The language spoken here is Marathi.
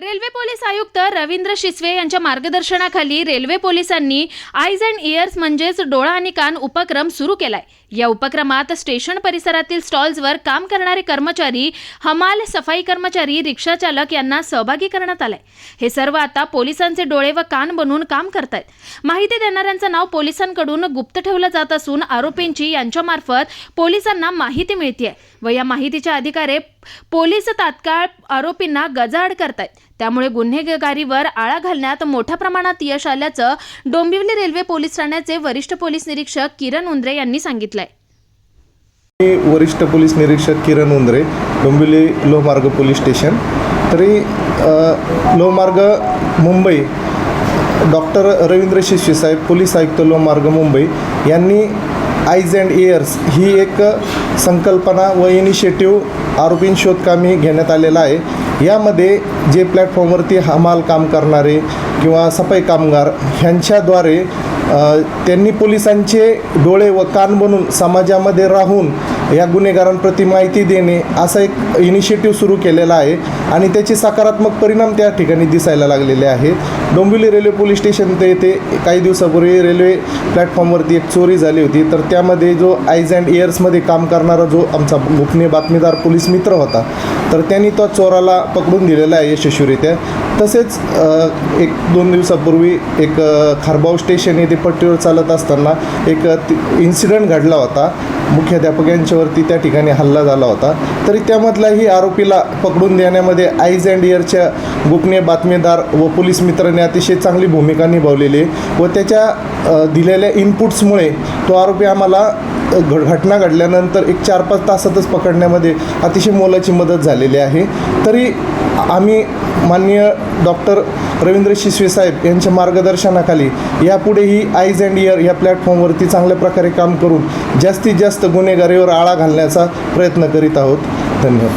रेल्वे पोलीस आयुक्त रवींद्र शिसवे यांच्या मार्गदर्शनाखाली रेल्वे पोलिसांनी आयज अँड इयर्स म्हणजेच डोळा आणि कान उपक्रम सुरू केलाय. या उपक्रमात स्टेशन परिसरातील स्टॉल्सवर काम करणारे कर्मचारी हमाल सफाई कर्मचारी रिक्षा चालक यांना सहभागी करण्यात आलाय. हे सर्व आता पोलिसांचे डोळे व कान बनून काम करतायत. माहिती देणाऱ्यांचं नाव पोलिसांकडून गुप्त ठेवलं जात असून आरोपींची यांच्यामार्फत पोलिसांना माहिती मिळतीये व या माहितीच्या अधिकारे पोलीस तात्काळ आरोपींना गजाआड करतायत. त्यामुळे गुन्हेगारीवर आळा घालण्यात मोठ्या प्रमाणात यश आल्याचं डोंबिवली रेल्वे पोलीस ठाण्याचे वरिष्ठ पोलीस निरीक्षक किरण उंद्रे यांनी सांगितलंय. मी वरिष्ठ पोलीस निरीक्षक किरण उंद्रे डोंबिवली लोहमार्ग पोलीस स्टेशन. तरी लोहमार्ग मुंबई डॉक्टर रवींद्र शिष्य साहेब पोलीस आयुक्त लोहमार्ग मुंबई यांनी आयज अँड इयर्स ही एक संकल्पना व इनिशिएटिव्ह आरोपीं शोधकामी घेण्यात आलेला आहे. यामध्ये जे प्लॅटफॉर्मवरती हमाल काम करणारे किंवा सफाई कामगार ह्यांच्याद्वारे त्यांनी पोलिसांचे डोळे व कान बनून समाजामध्ये राहून या गुन्हेगारांप्रती माहिती देणे असा एक इनिशिएटिव्ह सुरू केलेला आहे आणि त्याचे सकारात्मक परिणाम त्या ठिकाणी दिसायला लागलेले आहेत. डोंबिवली रेल्वे पोलीस स्टेशन ते येथे काही दिवसापूर्वी रेल्वे प्लॅटफॉर्मवरती एक चोरी झाली होती. तर त्यामध्ये जो आयज अँड इयर्समध्ये काम करणारा जो आमचा गोपनीय बातमीदार पोलीस मित्र होता तर त्यांनी तो चोराला पकडून दिलेला आहे यशस्वीरित्या. तसेच एक दोन दिवसापूर्वी एक खारबाव स्टेशन येथे पट्टीवर चालत असताना एक इन्सिडेंट घडला होता. मुख्याध्यापक यांच्यावरती त्या ठिकाणी हल्ला झाला होता. तरी त्यामधलाही आरोपीला पकडून देण्यामध्ये आईज अँड इयरच्या गोपनीय बातमीदार व पोलीस मित्राने अतिशय चांगली भूमिका निभावलेली आहे व त्याच्या दिलेल्या इनपुट्समुळे तो आरोपी आम्हाला घ- घटना घडल्यानंतर एक चार पाच तासातच पकडण्यामध्ये अतिशय मोलाची मदत झालेली आहे. तरी आम्ही माननीय डॉक्टर रवींद्र शिसवे साहेब यांच्या मार्गदर्शनाखाली यापुढेही आईज अँड इयर या प्लॅटफॉर्मवरती चांगल्या प्रकारे काम करून जास्तीत जास्त गुन्हेगारीवर आळा घालण्याचा प्रयत्न करीत आहोत. धन्यवाद.